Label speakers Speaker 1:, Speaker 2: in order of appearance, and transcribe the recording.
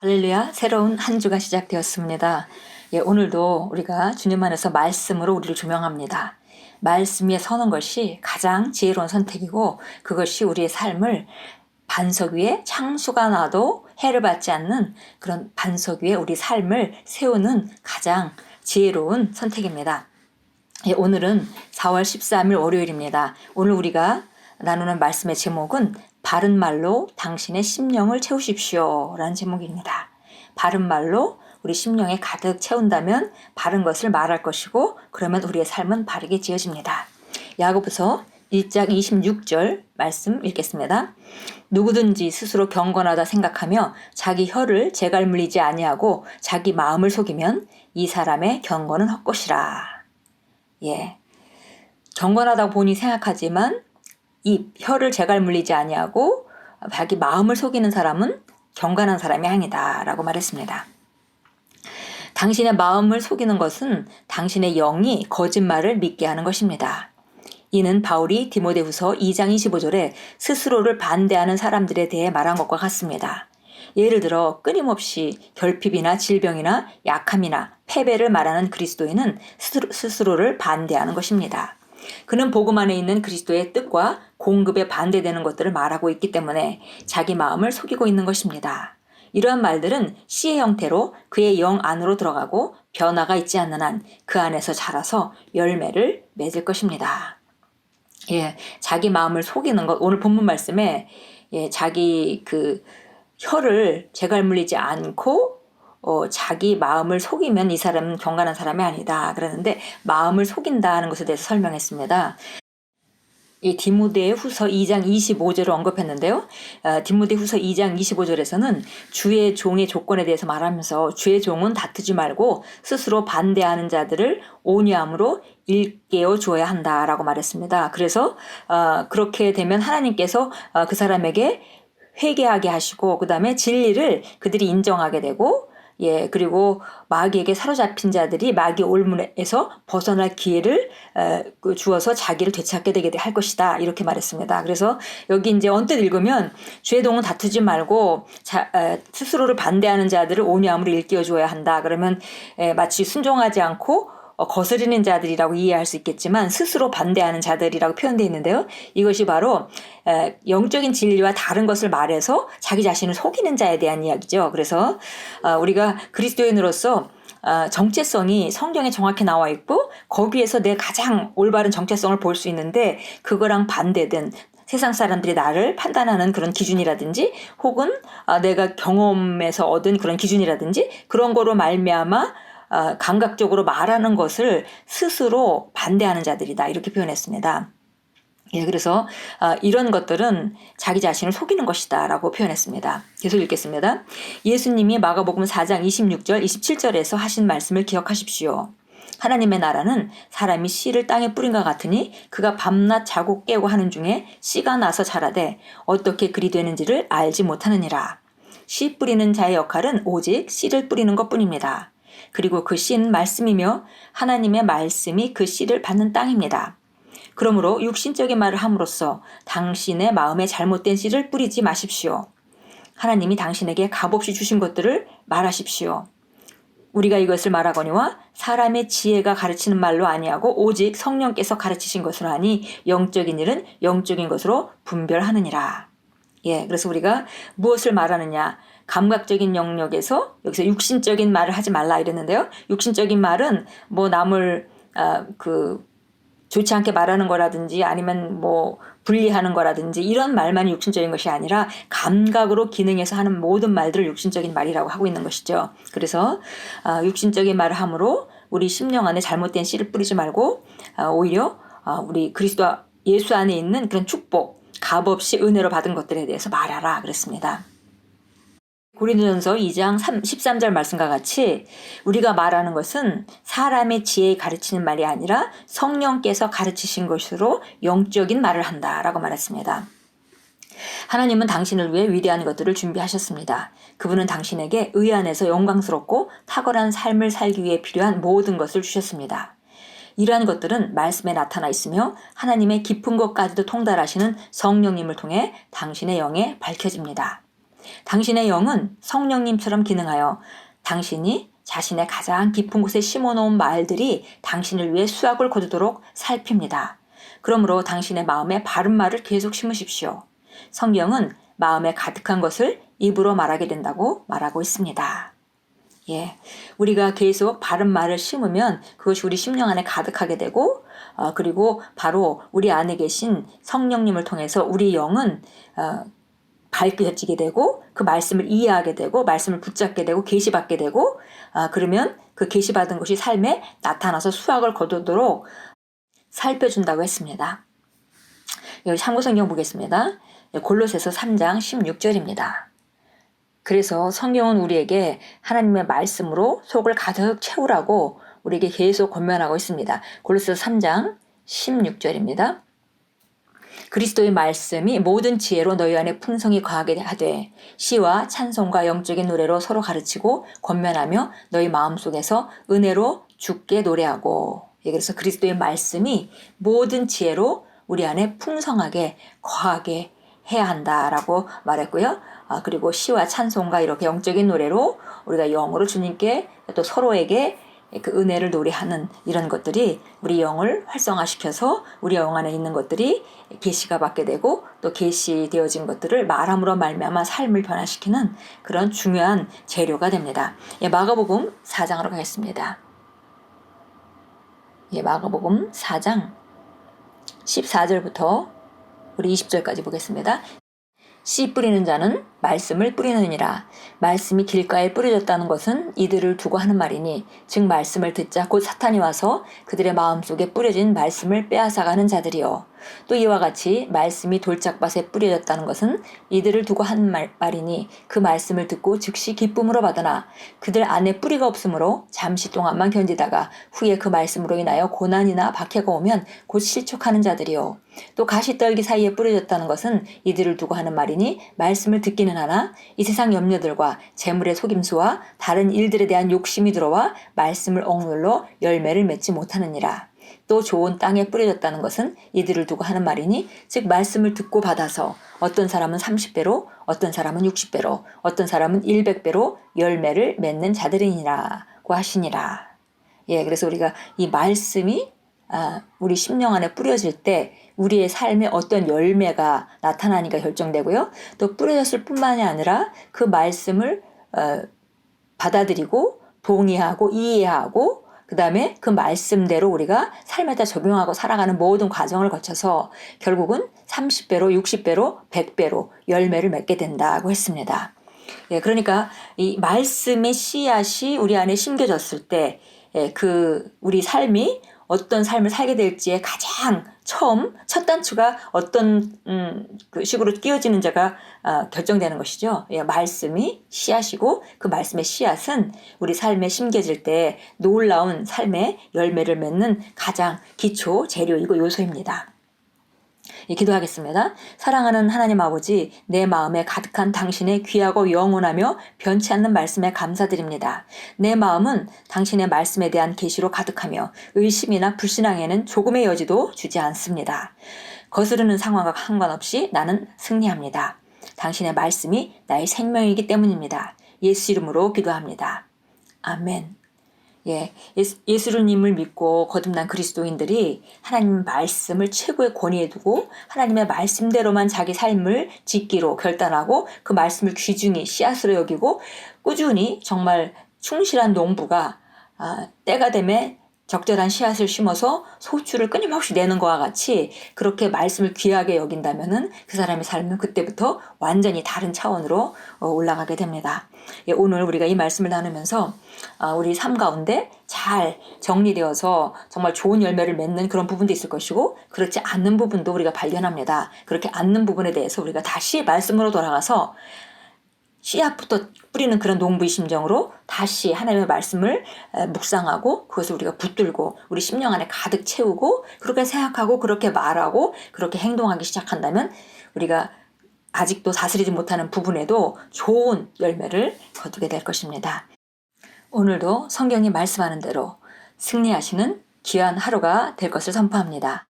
Speaker 1: 할렐루야, 새로운 한 주가 시작되었습니다. 예, 오늘도 우리가 주님 안에서 말씀으로 우리를 조명합니다. 말씀 위에 서는 것이 가장 지혜로운 선택이고 그것이 우리의 삶을 반석 위에 창수가 나도 해를 받지 않는 그런 반석 위에 우리 삶을 세우는 가장 지혜로운 선택입니다. 예, 오늘은 4월 13일 월요일입니다. 오늘 우리가 나누는 말씀의 제목은 바른 말로 당신의 심령을 채우십시오. 라는 제목입니다. 바른 말로 우리 심령에 가득 채운다면 바른 것을 말할 것이고 그러면 우리의 삶은 바르게 지어집니다. 야고보서 1장 26절 말씀 읽겠습니다. 누구든지 스스로 경건하다 생각하며 자기 혀를 재갈 물리지 아니하고 자기 마음을 속이면 이 사람의 경건은 헛것이라. 예. 경건하다고 본인이 생각하지만 이 혀를 재갈 물리지 아니하고 자기 마음을 속이는 사람은 경건한 사람이 아니다 라고 말했습니다. 당신의 마음을 속이는 것은 당신의 영이 거짓말을 믿게 하는 것입니다. 이는 바울이 디모데후서 2장 25절에 스스로를 반대하는 사람들에 대해 말한 것과 같습니다. 예를 들어 끊임없이 결핍이나 질병이나 약함이나 패배를 말하는 그리스도인은 스스로를 반대하는 것입니다. 그는 복음 안에 있는 그리스도의 뜻과 공급에 반대되는 것들을 말하고 있기 때문에 자기 마음을 속이고 있는 것입니다. 이러한 말들은 씨의 형태로 그의 영 안으로 들어가고 변화가 있지 않는 한 그 안에서 자라서 열매를 맺을 것입니다. 예, 자기 마음을 속이는 것 오늘 본문 말씀에 예, 자기 그 혀를 재갈 물리지 않고 어, 자기 마음을 속이면 이 사람은 경건한 사람이 아니다. 그러는데 마음을 속인다는 것에 대해서 설명했습니다. 이 디모데 후서 2장 25절을 언급했는데요. 어, 디모데 후서 2장 25절에서는 주의 종의 조건에 대해서 말하면서 주의 종은 다투지 말고 스스로 반대하는 자들을 온유함으로 일깨워 줘야 한다라고 말했습니다. 그래서 어, 그렇게 되면 하나님께서 어, 그 사람에게 회개하게 하시고 그 다음에 진리를 그들이 인정하게 되고 예, 그리고 마귀에게 사로잡힌 자들이 마귀 올문에서 벗어날 기회를 에, 그 주어서 자기를 되찾게 되게 할 것이다. 이렇게 말했습니다. 그래서 여기 이제 언뜻 읽으면 주의 동은 다투지 말고 자, 에, 스스로를 반대하는 자들을 온유함으로 일깨워 줘야 한다. 그러면 에, 마치 순종하지 않고 어, 거스르는 자들이라고 이해할 수 있겠지만 스스로 반대하는 자들이라고 표현되어 있는데요. 이것이 바로 영적인 진리와 다른 것을 말해서 자기 자신을 속이는 자에 대한 이야기죠. 그래서 어, 우리가 그리스도인으로서 어, 정체성이 성경에 정확히 나와 있고 거기에서 내 가장 올바른 정체성을 볼 수 있는데 그거랑 반대된 세상 사람들이 나를 판단하는 그런 기준이라든지 혹은 내가 경험에서 얻은 그런 기준이라든지 그런 거로 말미암아 어, 감각적으로 말하는 것을 스스로 반대하는 자들이다. 이렇게 표현했습니다. 예, 그래서 어, 이런 것들은 자기 자신을 속이는 것이다라고 표현했습니다. 계속 읽겠습니다. 예수님이 마가복음 4장 26절, 27절에서 하신 말씀을 기억하십시오. 하나님의 나라는 사람이 씨를 땅에 뿌린 것 같으니 그가 밤낮 자고 깨고 하는 중에 씨가 나서 자라되 어떻게 그리 되는지를 알지 못하느니라. 씨 뿌리는 자의 역할은 오직 씨를 뿌리는 것 뿐입니다. 그리고 그 씨는 말씀이며 하나님의 말씀이 그 씨를 받는 땅입니다. 그러므로 육신적인 말을 함으로써 당신의 마음에 잘못된 씨를 뿌리지 마십시오. 하나님이 당신에게 값없이 주신 것들을 말하십시오. 우리가 이것을 말하거니와 사람의 지혜가 가르치는 말로 아니하고 오직 성령께서 가르치신 것으로 하니 영적인 일은 영적인 것으로 분별하느니라. 예, 그래서 우리가 무엇을 말하느냐? 감각적인 영역에서 여기서 육신적인 말을 하지 말라 이랬는데요. 육신적인 말은 뭐 남을 아, 그 좋지 않게 말하는 거라든지 아니면 뭐 분리하는 거라든지 이런 말만이 육신적인 것이 아니라 감각으로 기능해서 하는 모든 말들을 육신적인 말이라고 하고 있는 것이죠. 그래서 아, 육신적인 말을 함으로 우리 심령 안에 잘못된 씨를 뿌리지 말고 아, 오히려 아, 우리 그리스도 예수 안에 있는 그런 축복 값없이 은혜로 받은 것들에 대해서 말하라 그랬습니다. 고린도전서 2장 3, 13절 말씀과 같이 우리가 말하는 것은 사람의 지혜에 가르치는 말이 아니라 성령께서 가르치신 것으로 영적인 말을 한다라고 말했습니다. 하나님은 당신을 위해 위대한 것들을 준비하셨습니다. 그분은 당신에게 의 안에서 영광스럽고 탁월한 삶을 살기 위해 필요한 모든 것을 주셨습니다. 이러한 것들은 말씀에 나타나 있으며 하나님의 깊은 것까지도 통달하시는 성령님을 통해 당신의 영에 밝혀집니다. 당신의 영은 성령님처럼 기능하여 당신이 자신의 가장 깊은 곳에 심어놓은 말들이 당신을 위해 수확을 거두도록 살핍니다. 그러므로 당신의 마음에 바른 말을 계속 심으십시오. 성경은 마음에 가득한 것을 입으로 말하게 된다고 말하고 있습니다. 예. 우리가 계속 바른 말을 심으면 그것이 우리 심령 안에 가득하게 되고, 어, 그리고 바로 우리 안에 계신 성령님을 통해서 우리 영은, 어, 밝혀지게 되고, 그 말씀을 이해하게 되고, 말씀을 붙잡게 되고, 계시받게 되고, 아, 그러면 그 계시받은 것이 삶에 나타나서 수확을 거두도록 살펴준다고 했습니다. 여기 참고성경 보겠습니다. 골로새서 3장 16절입니다. 그래서 성경은 우리에게 하나님의 말씀으로 속을 가득 채우라고 우리에게 계속 권면하고 있습니다. 골로새서 3장 16절입니다. 그리스도의 말씀이 모든 지혜로 너희 안에 풍성히 거하게 하되 시와 찬송과 영적인 노래로 서로 가르치고 권면하며 너희 마음속에서 은혜로 죽게 노래하고 예, 그래서 그리스도의 말씀이 모든 지혜로 우리 안에 풍성하게 거하게 해야 한다라고 말했고요. 아, 그리고 시와 찬송과 이렇게 영적인 노래로 우리가 영으로 주님께 또 서로에게 그 은혜를 노래하는 이런 것들이 우리 영을 활성화시켜서 우리 영 안에 있는 것들이 계시가 받게 되고 또 계시되어진 것들을 말함으로 말미암아 삶을 변화시키는 그런 중요한 재료가 됩니다. 예, 마가복음 4장으로 가겠습니다. 예, 마가복음 4장 14절부터 우리 20절까지 보겠습니다. 씨 뿌리는 자는 말씀을 뿌리느니라. 말씀이 길가에 뿌려졌다는 것은 이들을 두고 하는 말이니, 즉 말씀을 듣자 곧 사탄이 와서 그들의 마음속에 뿌려진 말씀을 빼앗아가는 자들이요. 또 이와 같이 말씀이 돌짝밭에 뿌려졌다는 것은 이들을 두고 한 말, 말이니 그 말씀을 듣고 즉시 기쁨으로 받으나 그들 안에 뿌리가 없으므로 잠시 동안만 견디다가 후에 그 말씀으로 인하여 고난이나 박해가 오면 곧 실족하는 자들이요. 또 가시떨기 사이에 뿌려졌다는 것은 이들을 두고 하는 말이니 말씀을 듣기는 하나 이 세상 염려들과 재물의 속임수와 다른 일들에 대한 욕심이 들어와 말씀을 억눌러 열매를 맺지 못하느니라. 또 좋은 땅에 뿌려졌다는 것은 이들을 두고 하는 말이니 즉 말씀을 듣고 받아서 어떤 사람은 30배로 어떤 사람은 60배로 어떤 사람은 100배로 열매를 맺는 자들이니라고 하시니라. 예, 그래서 우리가 이 말씀이 아, 우리 심령 안에 뿌려질 때 우리의 삶에 어떤 열매가 나타나니까 결정되고요. 또 뿌려졌을 뿐만이 아니라 그 말씀을 어, 받아들이고 동의하고 이해하고 그 다음에 그 말씀대로 우리가 삶에다 적용하고 살아가는 모든 과정을 거쳐서 결국은 30배로, 60배로, 100배로 열매를 맺게 된다고 했습니다. 예, 그러니까 이 말씀의 씨앗이 우리 안에 심겨졌을 때, 예, 그 우리 삶이 어떤 삶을 살게 될지에 가장 처음 첫 단추가 어떤 음, 그 식으로 끼워지는지가 어, 결정되는 것이죠. 예, 말씀이 씨앗이고 그 말씀의 씨앗은 우리 삶에 심겨질 때 놀라운 삶의 열매를 맺는 가장 기초 재료이고 요소입니다. 예, 기도하겠습니다. 사랑하는 하나님 아버지, 내 마음에 가득한 당신의 귀하고 영원하며 변치 않는 말씀에 감사드립니다. 내 마음은 당신의 말씀에 대한 계시로 가득하며 의심이나 불신앙에는 조금의 여지도 주지 않습니다. 거스르는 상황과 상관없이 나는 승리합니다. 당신의 말씀이 나의 생명이기 때문입니다. 예수 이름으로 기도합니다. 아멘. 예, 예수님을 믿고 거듭난 그리스도인들이 하나님 말씀을 최고의 권위에 두고 하나님의 말씀대로만 자기 삶을 짓기로 결단하고 그 말씀을 귀중히 씨앗으로 여기고 꾸준히 정말 충실한 농부가 아, 때가 되면 적절한 씨앗을 심어서 소출을 끊임없이 내는 것과 같이 그렇게 말씀을 귀하게 여긴다면은 그 사람의 삶은 그때부터 완전히 다른 차원으로 어, 올라가게 됩니다. 예, 오늘 우리가 이 말씀을 나누면서 아, 우리 삶 가운데 잘 정리되어서 정말 좋은 열매를 맺는 그런 부분도 있을 것이고 그렇지 않는 부분도 우리가 발견합니다. 그렇게 않는 부분에 대해서 우리가 다시 말씀으로 돌아가서 씨앗부터 뿌리는 그런 농부의 심정으로 다시 하나님의 말씀을 묵상하고 그것을 우리가 붙들고 우리 심령 안에 가득 채우고 그렇게 생각하고 그렇게 말하고 그렇게 행동하기 시작한다면 우리가 아직도 다스리지 못하는 부분에도 좋은 열매를 거두게 될 것입니다. 오늘도 성경이 말씀하는 대로 승리하시는 귀한 하루가 될 것을 선포합니다.